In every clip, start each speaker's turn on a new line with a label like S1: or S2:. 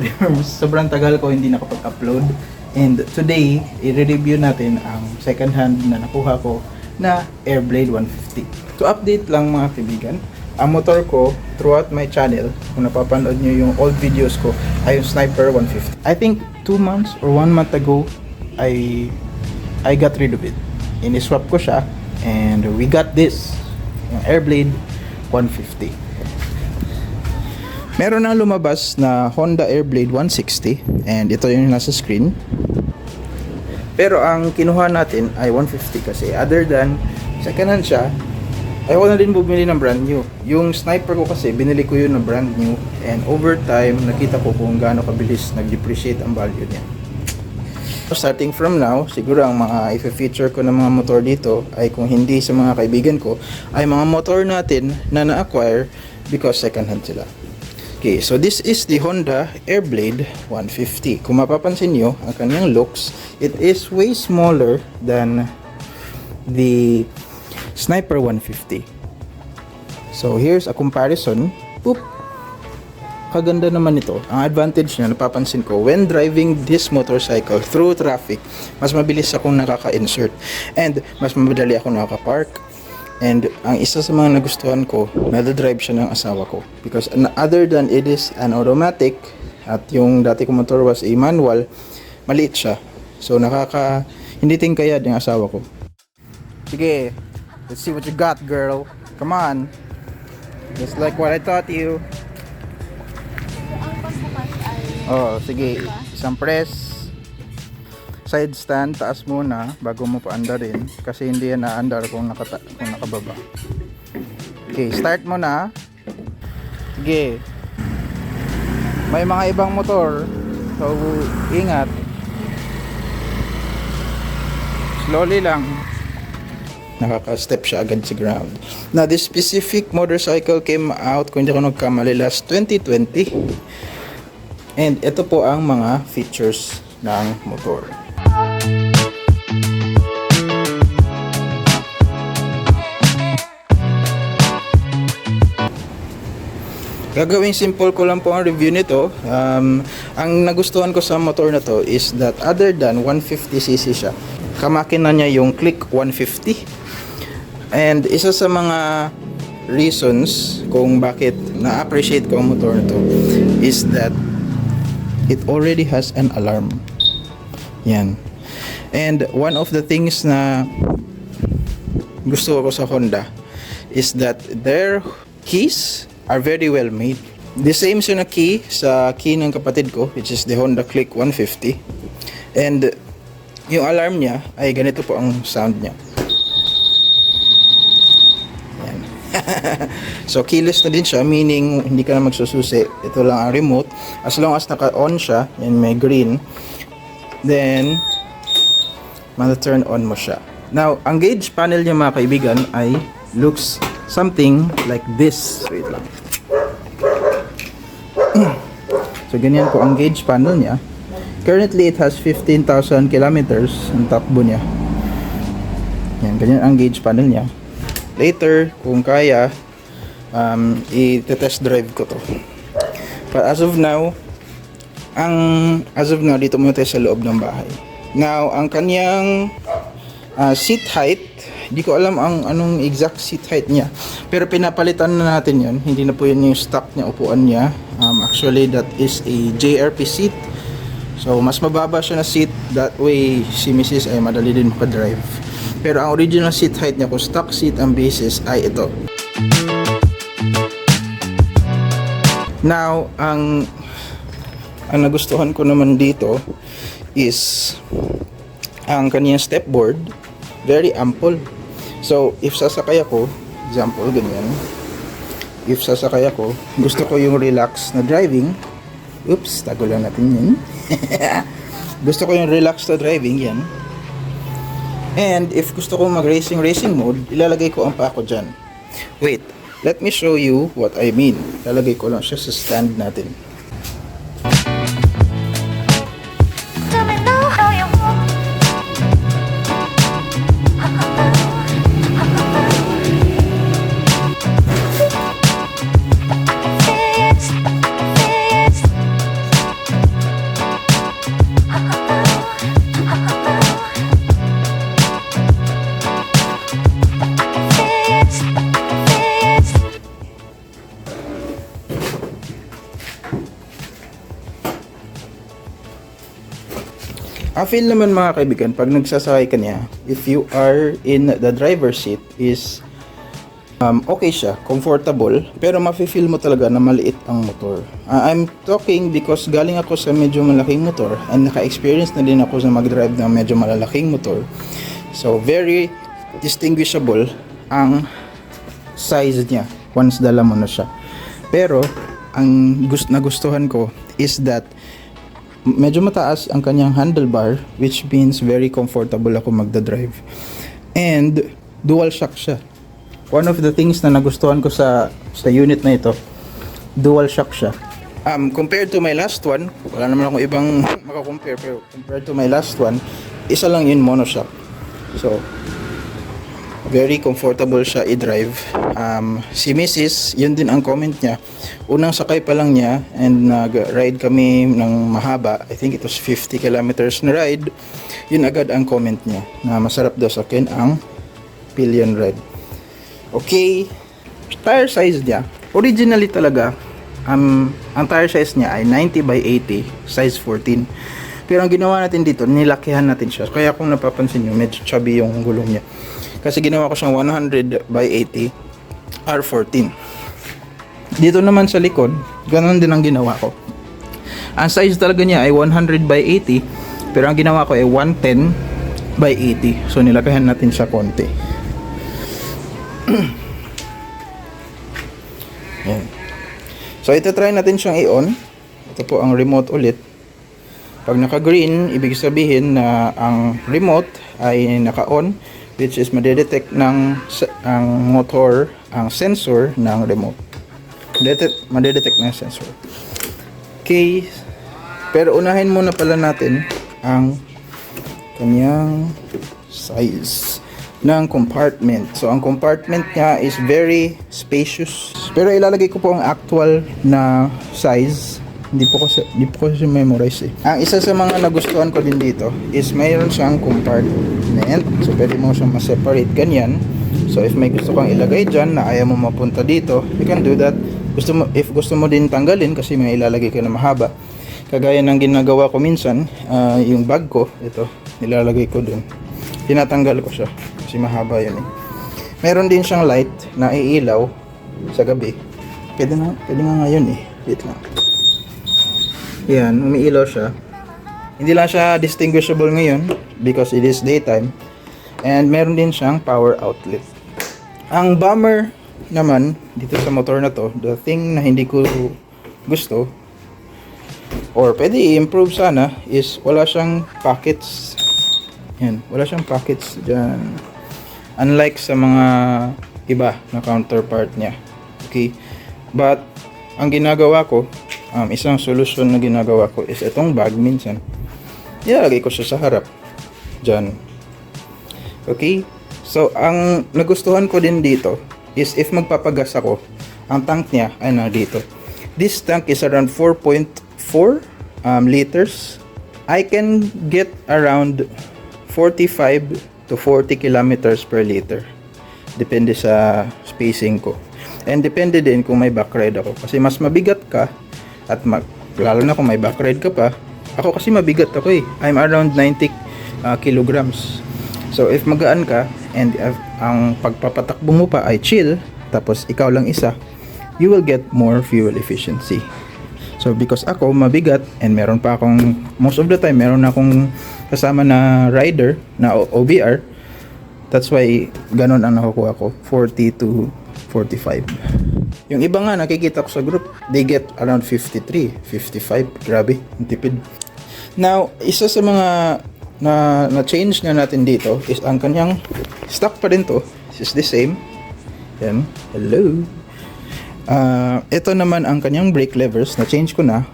S1: Worms. Sobrang tagal ko hindi nakapag-upload. And today, i-review natin ang second hand na nakuha ko na Airblade 150. To update lang mga kaibigan, ang motor ko throughout my channel, kung napapanood nyo yung old videos ko, ay yung Sniper 150. I think 2 months or 1 month ago, I I got rid of it. Ini-swap ko siya and we got this, yung Airblade 150. Meron na lumabas na Honda Airblade 160 and ito yung nasa screen. Pero ang kinuha natin ay 150 kasi other than second hand siya, ayoko na din bumili ng brand new. Yung sniper ko kasi binili ko yun na brand new and over time nakita ko kung gaano kabilis nag-depreciate ang value niya. Starting from now, siguro ang mga i-feature ko ng mga motor dito ay kung hindi sa mga kaibigan ko ay mga motor natin na na-acquire because second hand sila. Okay, so this is the Honda Airblade 150. Kung mapapansin nyo, ang kanyang looks, it is way smaller than the Sniper 150. So here's a comparison. Oop! Kaganda naman ito. Ang advantage niya, napapansin ko, when driving this motorcycle through traffic, mas mabilis akong nakaka-insert. And mas madali ako nakaka-park. And ang isa sa mga nagustuhan ko, nadadrive siya ng asawa ko. Because other than it is an automatic, at yung dati kong motor was a manual, maliit siya. So nakaka, hindi tingkayad yung asawa ko. Sige, let's see what you got girl. Come on. Just like what I taught you. Oh, sige. Isang press. Side stand, taas muna bago mo paandarin kasi hindi yan naandar kung, nakata kung nakababa. Okay, start mo na. Sige. May mga ibang motor. So, ingat. Slowly lang. Nakaka-step siya agad sa ground. Now, this specific motorcycle came out, kung hindi ako nagkamali, last 2020. And ito po ang mga features ng motor. Gagawing simple ko lang po ang review nito. Um, ang nagustuhan ko sa motor na to is that other than 150cc siya, kamakina niya yung Click 150. And isa sa mga reasons kung bakit na-appreciate ko ang motor na to is that it already has an alarm. Yan. And one of the things na gusto ko sa Honda is that their keys are very well made. The same na key sa key ng kapatid ko which is the Honda Click 150. And yung alarm niya ay ganito po ang sound niya. Yan. so keyless na din siya meaning hindi ka na magsususi. Ito lang ang remote. As long as naka-on siya and may green then ma-turn on mo siya. Now, ang gauge panel niya mga kaibigan ay looks something like this. Wait lang. so, ganyan po ang gauge panel niya. Currently, it has 15,000 kilometers ang takbo niya. Yan, ganyan ang gauge panel niya. Later, kung kaya, um, i-test drive ko to. But as of now, ang as of now, dito muna tayo sa loob ng bahay. Now, ang kanyang ah, seat height, hindi ko alam ang anong exact seat height niya. Pero pinapalitan na natin yon Hindi na po yun yung stock niya, upuan niya. Um, actually, that is a JRP seat. So, mas mababa siya na seat. That way, si Mrs. ay madali din makadrive. Pero ang original seat height niya, kung stock seat ang basis, ay ito. Now, ang ang nagustuhan ko naman dito is ang kaniyang stepboard very ample. So, if sasakay ako, example, ganyan. If sasakay ako, gusto ko yung relax na driving. Oops, tago lang natin yun. gusto ko yung relax na driving, yan. And if gusto ko mag-racing racing mode, ilalagay ko ang pako dyan. Wait, let me show you what I mean. Ilalagay ko lang siya sa stand natin. Ang feel naman mga kaibigan, pag nagsasakay ka niya, if you are in the driver's seat is um, okay siya, comfortable, pero mafe-feel mo talaga na maliit ang motor. Ah, I'm talking because galing ako sa medyo malaking motor and naka-experience na din ako sa mag-drive ng medyo malalaking motor. So, very distinguishable ang size niya once dala mo na siya. Pero, ang gust nagustuhan ko is that medyo mataas ang kanyang handlebar which means very comfortable ako magda-drive. And dual shock siya. One of the things na nagustuhan ko sa sa unit na ito, dual shock siya. Um, compared to my last one, wala naman akong ibang makakompare pero compared to my last one, isa lang yun monoshock. So, very comfortable siya i-drive. Um, si Mrs., yun din ang comment niya. Unang sakay pa lang niya and nag-ride kami ng mahaba. I think it was 50 kilometers na ride. Yun agad ang comment niya na masarap daw sa akin ang pillion ride. Okay, tire size niya. Originally talaga, um, ang tire size niya ay 90 by 80, size 14. Pero ang ginawa natin dito, nilakihan natin siya. Kaya kung napapansin nyo, medyo chubby yung gulong niya. Kasi ginawa ko siyang 100 by 80 R14. Dito naman sa likod, ganun din ang ginawa ko. Ang size talaga niya ay 100 by 80, pero ang ginawa ko ay 110 by 80. So nilakihan natin siya konti. Yan. So ito try natin siyang i-on. Ito po ang remote ulit. Pag naka-green, ibig sabihin na ang remote ay naka-on which is madedetect ng ang motor, ang sensor ng remote. Detect, madedetect ng sensor. Okay. Pero unahin muna pala natin ang kanyang size ng compartment. So, ang compartment niya is very spacious. Pero ilalagay ko po ang actual na size. Hindi po kasi, hindi po kasi memorize eh. Ang isa sa mga nagustuhan ko din dito is mayroon siyang compartment. So, pwede mo siyang ma-separate ganyan. So, if may gusto kang ilagay dyan na ayaw mo mapunta dito, you can do that. Gusto mo, if gusto mo din tanggalin kasi may ilalagay ka na mahaba. Kagaya ng ginagawa ko minsan, ah, yung bag ko, ito, nilalagay ko dun. Tinatanggal ko siya kasi mahaba yun eh. Meron din siyang light na iilaw sa gabi. Pwede na, pwede nga ngayon eh. Wait lang. Yan, umiilaw siya. Hindi lang siya distinguishable ngayon because it is daytime. And meron din siyang power outlet. Ang bummer naman dito sa motor na to, the thing na hindi ko gusto or pwede i-improve sana is wala siyang pockets. Yan, wala siyang pockets dyan. Unlike sa mga iba na counterpart niya. Okay? But, ang ginagawa ko, um, isang solusyon na ginagawa ko is itong bag minsan. Ilalagay ko siya sa harap. Dyan. Okay? So, ang nagustuhan ko din dito is if magpapagas ako, ang tank niya ay na dito. This tank is around 4.4 um, liters. I can get around 45 to 40 kilometers per liter. Depende sa spacing ko. And depende din kung may back ride ako. Kasi mas mabigat ka at mag, lalo na kung may back ride ka pa. Ako kasi mabigat ako eh. I'm around 90 uh, kilograms. So if magaan ka and if ang pagpapatakbo mo pa ay chill, tapos ikaw lang isa, you will get more fuel efficiency. So because ako mabigat and meron pa akong most of the time meron na akong kasama na rider na OBR. That's why ganun ang nakukuha ko, 40 to 45. Yung iba nga nakikita ko sa group, they get around 53, 55. Grabe, ang tipid. Now, isa sa mga na na-change na natin dito is ang kanyang stock pa rin to. This is the same. Yan. Hello. Ah, ito naman ang kanyang brake levers na change ko na.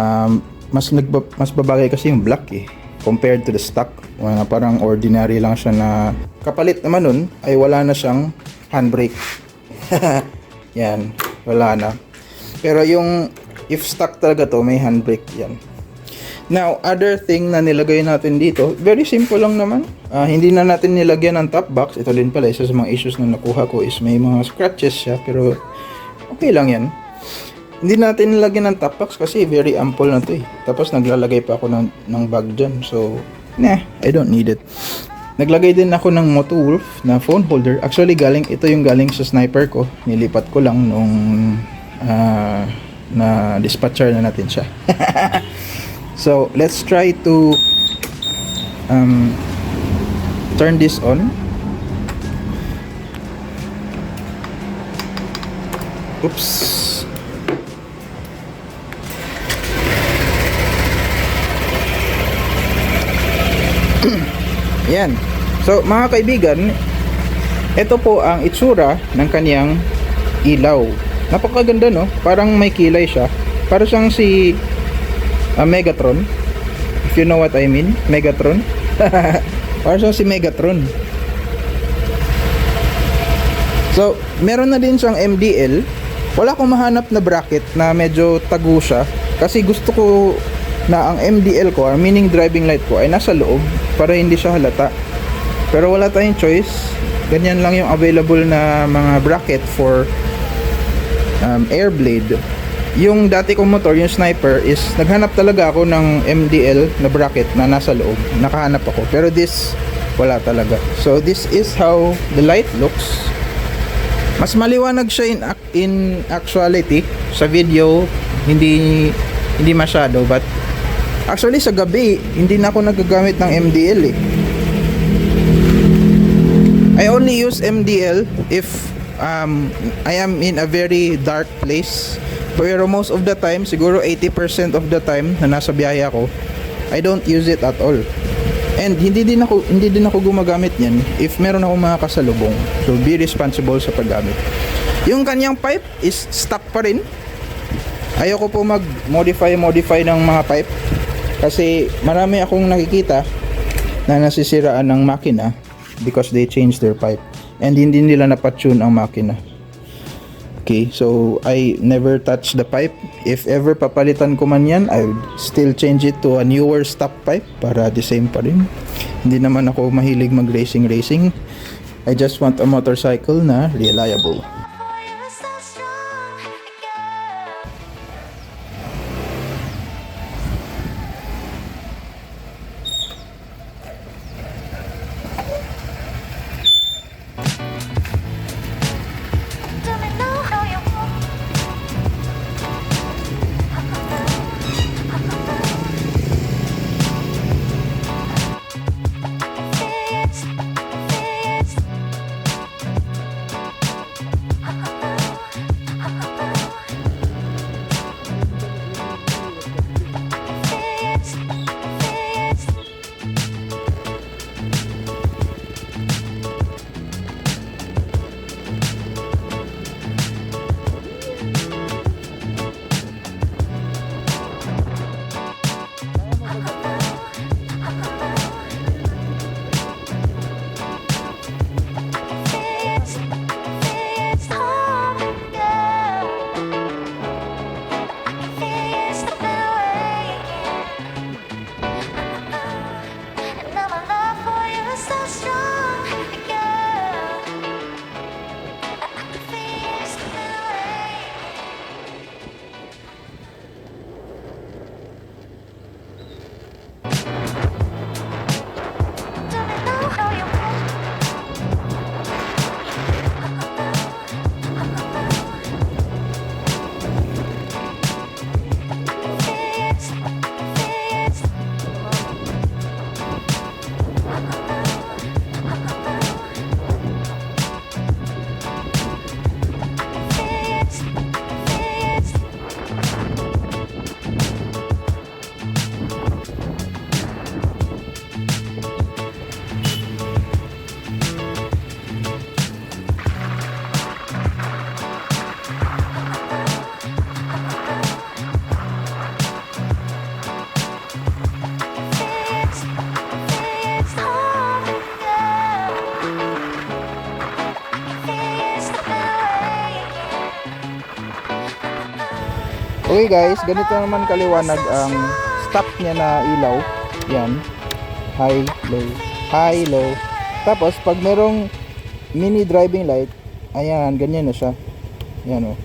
S1: Um, mas nagba, mas babagay kasi yung black eh compared to the stock. Mga parang ordinary lang siya na kapalit naman nun ay wala na siyang handbrake. yan, wala na. Pero yung if stock talaga to, may handbrake yan. Now, other thing na nilagay natin dito, very simple lang naman. Ah, hindi na natin nilagyan ng top box. Ito din pala, isa sa mga issues na nakuha ko is may mga scratches siya, pero okay lang yan. Hindi natin nilagyan ng top box kasi very ample na to eh. Tapos naglalagay pa ako ng, ng bag dyan. So, nah, I don't need it. Naglagay din ako ng Moto Wolf na phone holder. Actually, galing ito yung galing sa sniper ko. Nilipat ko lang nung ah, na dispatcher na natin siya. so, let's try to um, turn this on. Oops. Yan. So, mga kaibigan, ito po ang itsura ng kaniyang ilaw. Napakaganda, no? Parang may kilay siya. Para siyang si ah, Megatron. If you know what I mean. Megatron. Para siyang si Megatron. So, meron na din siyang MDL. Wala akong mahanap na bracket na medyo tago siya. Kasi gusto ko na ang MDL ko, ang meaning driving light ko, ay nasa loob para hindi siya halata. Pero wala tayong choice. Ganyan lang yung available na mga bracket for um, air blade. Yung dati kong motor, yung sniper, is naghanap talaga ako ng MDL na bracket na nasa loob. Nakahanap ako. Pero this, wala talaga. So this is how the light looks. Mas maliwanag siya in, in actuality. Sa video, hindi hindi masyado. But actually sa gabi, hindi na ako nagagamit ng MDL eh. I only use MDL if um, I am in a very dark place. Pero most of the time, siguro 80% of the time na nasa biyahe ako, I don't use it at all. And hindi din ako hindi din ako gumagamit niyan if meron akong mga kasalubong. So be responsible sa paggamit. Yung kanyang pipe is stock pa rin. Ayoko po mag-modify modify ng mga pipe kasi marami akong nakikita na nasisiraan ng makina because they changed their pipe and hindi nila napatune ang makina. Okay, so I never touch the pipe. If ever papalitan ko man yan, I would still change it to a newer stock pipe para the same pa rin. Hindi naman ako mahilig mag-racing racing. I just want a motorcycle na reliable. Okay guys, ganito naman kaliwanag ang stop niya na ilaw. Yan. High, low. High, low. Tapos, pag merong mini driving light, ayan, ganyan na siya. Yan o.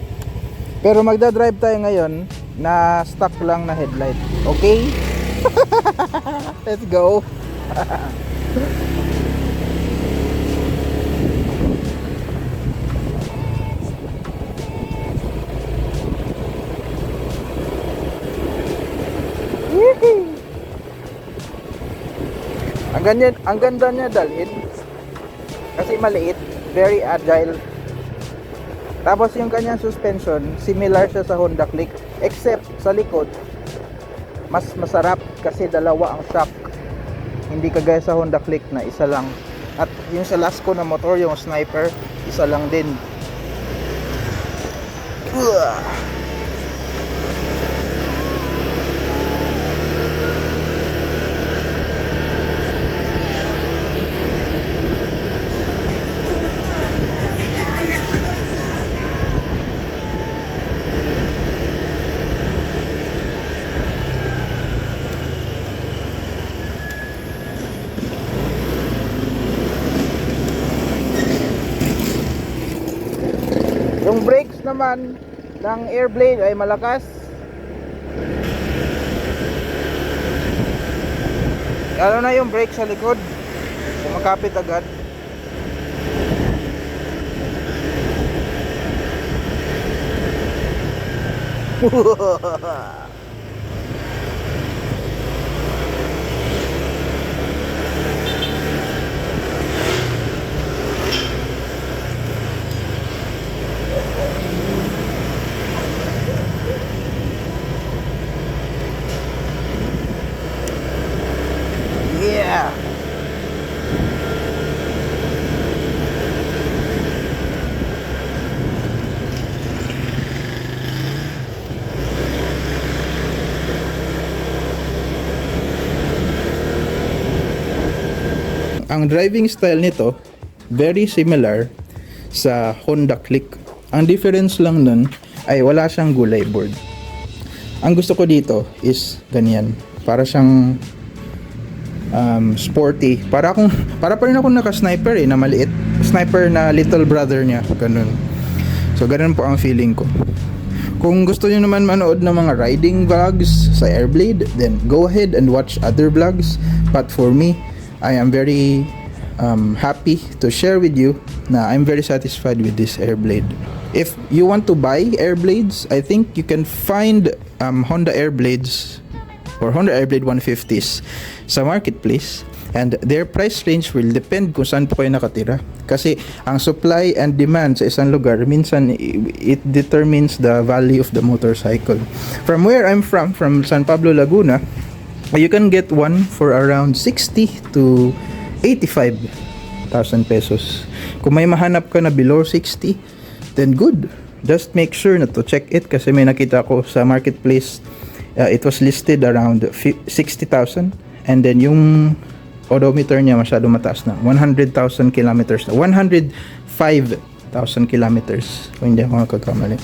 S1: Pero magdadrive tayo ngayon na stock lang na headlight. Okay? Let's go. ang ganyan, ang ganda niya dalhin. Kasi maliit, very agile. Tapos yung kanyang suspension, similar siya sa Honda Click, except sa likod, mas masarap kasi dalawa ang shock. Hindi kagaya sa Honda Click na isa lang. At yung sa last ko na motor, yung Sniper, isa lang din. Ugh. Yung brakes naman ng Airblade ay malakas. Lalo na yung brake sa likod. Kumakapit agad. Yeah. Ang driving style nito very similar sa Honda Click. Ang difference lang nun ay wala siyang gulay board. Ang gusto ko dito is ganyan. Para siyang um, sporty. Para akong para pa rin ako naka-sniper eh na maliit. Sniper na little brother niya, ganun. So ganun po ang feeling ko. Kung gusto niyo naman manood ng mga riding vlogs sa Airblade, then go ahead and watch other vlogs. But for me, I am very um, happy to share with you na I'm very satisfied with this Airblade. If you want to buy Airblades, I think you can find um, Honda Airblades or Honda Airblade 150s sa marketplace. And their price range will depend kung saan po kayo nakatira. Kasi ang supply and demand sa isang lugar minsan it determines the value of the motorcycle. From where I'm from from San Pablo Laguna you can get one for around 60 to 85,000 pesos. Kung may mahanap ka na below 60 then good. Just make sure na to check it kasi may nakita ko sa marketplace. Uh, it was listed around fi- 60,000 and then yung odometer niya masyado mataas na. 100,000 kilometers na. 105,000 kilometers. Kung hindi ako nagkakamali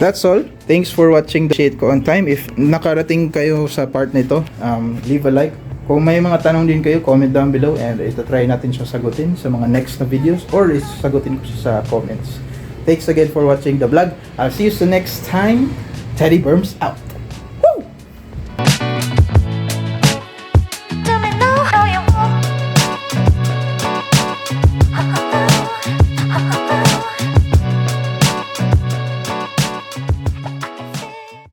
S1: That's all. Thanks for watching the shade ko on time. If nakarating kayo sa part nito, um, leave a like. Kung may mga tanong din kayo, comment down below and ito try natin siya sagutin sa mga next na videos or is sagutin ko siya sa comments. Thanks again for watching the vlog. I'll see you sa next time. Teddy Burms out.